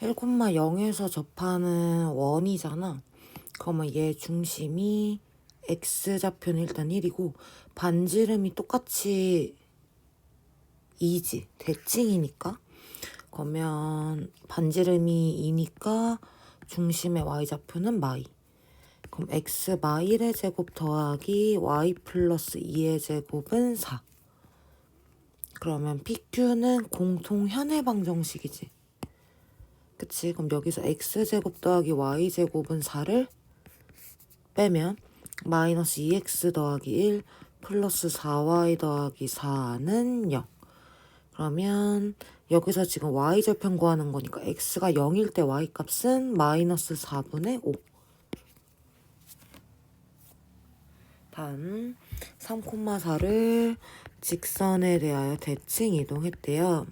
1,0에서 접하는 원이잖아. 그러면 얘 중심이 x좌표는 일단 1이고 반지름이 똑같이 2지. 대칭이니까. 그러면 반지름이 2니까 중심의 y좌표는 마이. 그럼 x 마일의 제곱 더하기 y 플러스 2의 제곱은 4. 그러면 PQ는 공통 현해방 정식이지. 그치? 그럼 여기서 x제곱 더하기 y제곱은 4를 빼면 마이너스 2x 더하기 1 플러스 4y 더하기 4는 0. 그러면 여기서 지금 y절편 구하는 거니까 x가 0일 때 y 값은 마이너스 4분의 5. 다음 3,4를 직선에 대하여 대칭 이동했대요.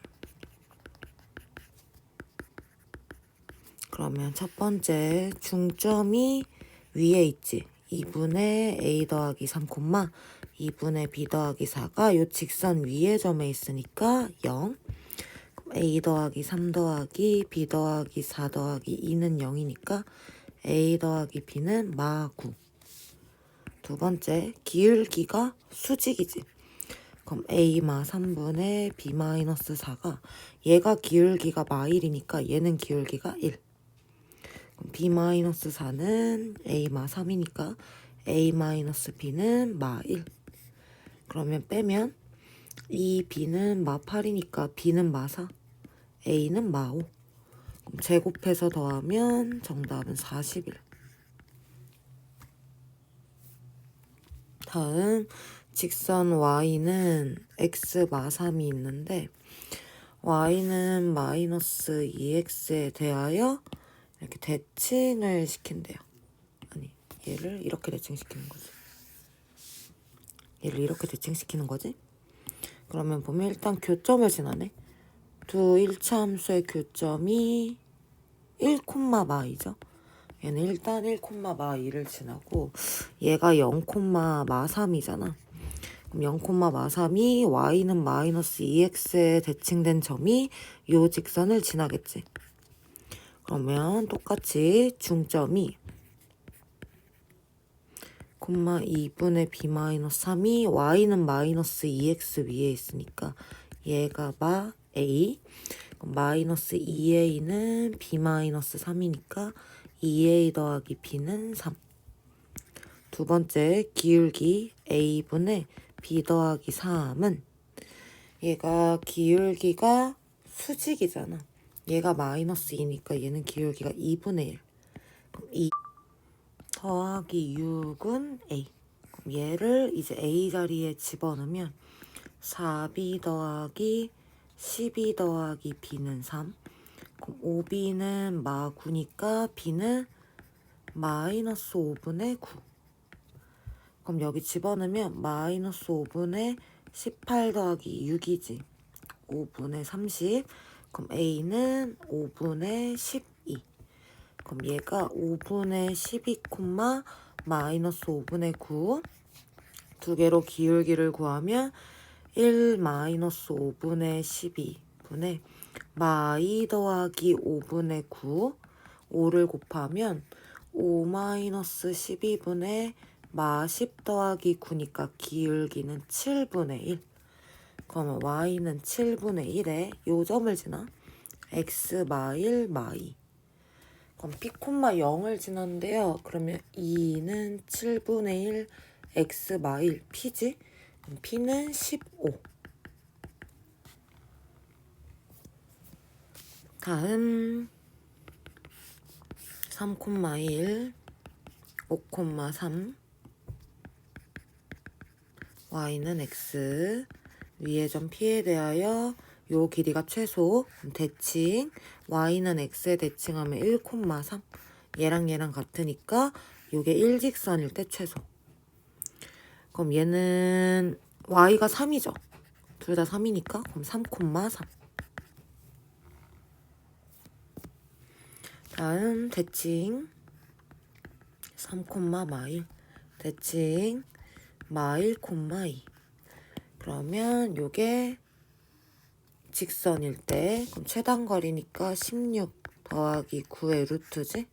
그러면 첫 번째 중점이 위에 있지. 2분의 a 더하기 3, 2분의 b 더하기 4가 요 직선 위에 점에 있으니까 0. 그럼 a 더하기 3 더하기 b 더하기 4 더하기 2는 0이니까 a 더하기 b는 마9. 두 번째 기울기가 수직이지. 그럼 a 마 3분의 b 마이너스 4가 얘가 기울기가 마 1이니까 얘는 기울기가 1. 그럼 b 마이너스 4는 a 마 3이니까 a 마이너스 b는 마 1. 그러면 빼면 이 b는 마 8이니까 b는 마 4, a는 마 5. 그럼 제곱해서 더하면 정답은 41. 다음 직선 y는 x 마 3이 있는데 y는 마이너스 2x에 대하여 이렇게 대칭을 시킨대요. 아니 얘를 이렇게 대칭시키는 거지. 얘를 이렇게 대칭시키는 거지. 그러면 보면 일단 교점을 지나네. 두 1차 함수의 교점이 1, 마이죠. 얘는 일단 1, 마2를 지나고 얘가 0, 마3이잖아. 그럼 0, 마3이 y는 마이너스 2x에 대칭된 점이 요 직선을 지나겠지. 그러면 똑같이 중점이 콤마 2분의 b 마이너스 3이 y는 마이너스 2x 위에 있으니까 얘가 마 a 마이너스 2a는 b 마이너스 3이니까 2a 더하기 b는 3. 두 번째 기울기 a분의 b 더하기 3은 얘가 기울기가 수직이잖아. 얘가 마이너스 2니까 얘는 기울기가 2분의 1. 그럼 2 더하기 6은 a. 그럼 얘를 이제 a 자리에 집어넣으면 4b 더하기 12 더하기 b는 3. 그럼 5b는 마 9니까 b는 마이너스 5분의 9. 그럼 여기 집어넣으면 마이너스 5분의 18 더하기 6이지. 5분의 30. 그럼 a는 5분의 12. 그럼 얘가 5분의 12, 마이너스 5분의 9. 두 개로 기울기를 구하면 1 마이너스 5분의 12분의 마2 더하기 5분의 9 5를 곱하면 5 마이너스 12분의 마 10 더하기 9니까 기울기는 7분의 1 그러면 y는 7분의 1에 요점을 지나 x 마1 마2 그럼 p, 0을 지났는데요. 그러면 2는 7분의 1 x 마1 p지? 그럼 p는 15 다음 3,1 5,3 y는 x 위의 점 p에 대하여 요 길이가 최소 대칭 y는 x에 대칭하면 1,3 얘랑 얘랑 같으니까 요게 일직선일 때 최소. 그럼 얘는 y가 3이죠. 둘 다 3이니까 그럼 3,3 다음 대칭 3, 마일. 대칭 마일, 2 그러면 요게 직선일 때 그럼 최단 거리니까 16 더하기 9의 루트지?